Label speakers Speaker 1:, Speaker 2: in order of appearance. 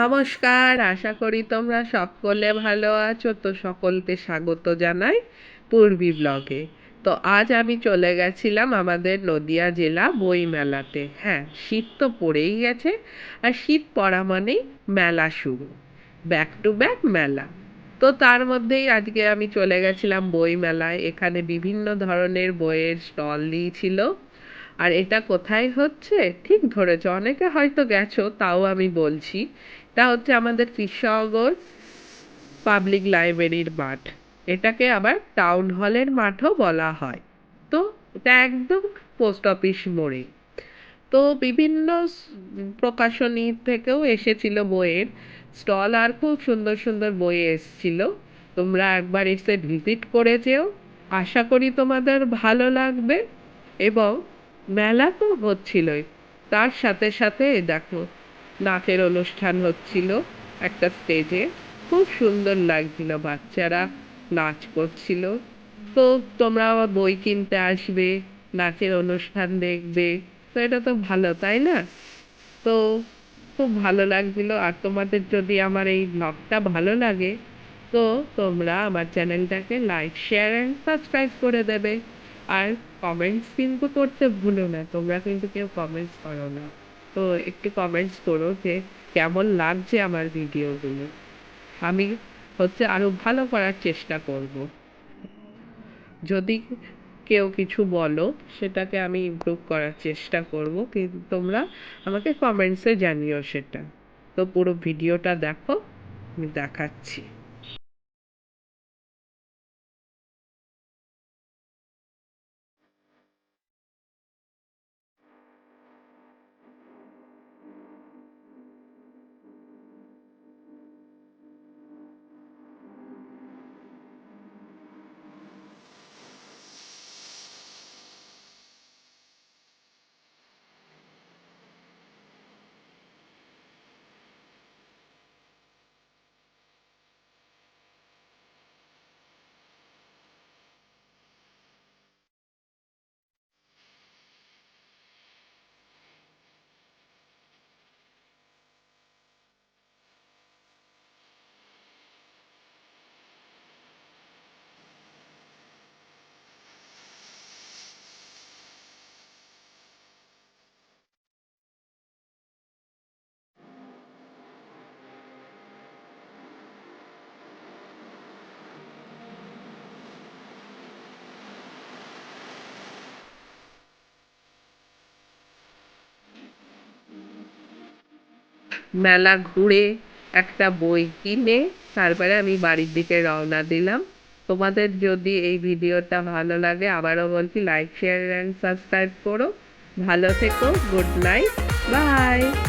Speaker 1: নমস্কার, আশা করি তোমরা সকলে ভালো আছো। তো সকলকে স্বাগত জানাই পূর্বী ব্লগে। তো আজ আমি চলে গেছিলাম আমাদের নদিয়া জেলা বই মেলাতে হ্যাঁ শীত তো পড়েই গেছে আর শীত পড়া মানেই মেলা শুরু। ব্যাক টু ব্যাক মেলা। তো তার মধ্যেই আজকে আমি চলে গেছিলাম বই মেলায় এখানে বিভিন্ন ধরনের বইয়ের স্টল দিয়েছিল। আর এটা কোথায় হচ্ছে? ঠিক ধরেছ, অনেকে হয়তো গেছো, তাও আমি বলছি। এটা হচ্ছে আমাদের কৃষ্ণনগর পাবলিক লাইব্রেরির মাঠ। এটাকে আবার টাউন হলের মাঠও বলা হয়। তো এটা একদম পোস্ট অফিস মোড়ে। তো বিভিন্ন প্রকাশনী থেকেও এসেছিল বইয়ের। স্টল আর খুব সুন্দর সুন্দর বই এসেছিল। তোমরা একবার এসে ভিজিট করে যেও। আশা করি তোমাদের ভালো লাগবে। এবং মেলা তো হচ্ছিলই। তার সাথে সাথে দেখো নাচের অনুষ্ঠান হচ্ছিল একটা স্টেজে খুব সুন্দর লাগছিল, বাচ্চারা নাচ করছিল। তো তোমরা আবার বই কিনতে আসবে, নাচের অনুষ্ঠান দেখবে। তো এটা তো ভালো, তাই না? তো খুব ভালো লাগছিল। আর তোমাদের যদি আমার এই ব্লগটা ভালো লাগে, তো তোমরা আমার চ্যানেলটাকে লাইক শেয়ার অ্যান্ড সাবস্ক্রাইব করে দেবে। আর কমেন্টস কিন্তু করতে ভুলো না, তোমরা কিন্তু কেউ কমেন্টস করো না। তো একটু কমেন্টস করো যে, কেমন লাগছে আমার ভিডিওগুলো আমি হচ্ছে আরও ভালো করার চেষ্টা করব। যদি কেউ কিছু বলো, সেটাকে আমি ইমপ্রুভ করার চেষ্টা করব। কিন্তু তোমরা আমাকে কমেন্টসে জানিও সেটা। তো পুরো ভিডিওটা দেখো, আমি দেখাচ্ছি। মেলা ঘুরে একটা বই কিনে তারপরে আমি বাড়ির দিকে রওনা দিলাম। তোমাদের যদি এই ভিডিওটা ভালো লাগে, আবারও বলছি লাইক শেয়ার অ্যান্ড সাবস্ক্রাইব করো। ভালো থেকো গুড নাইট বাই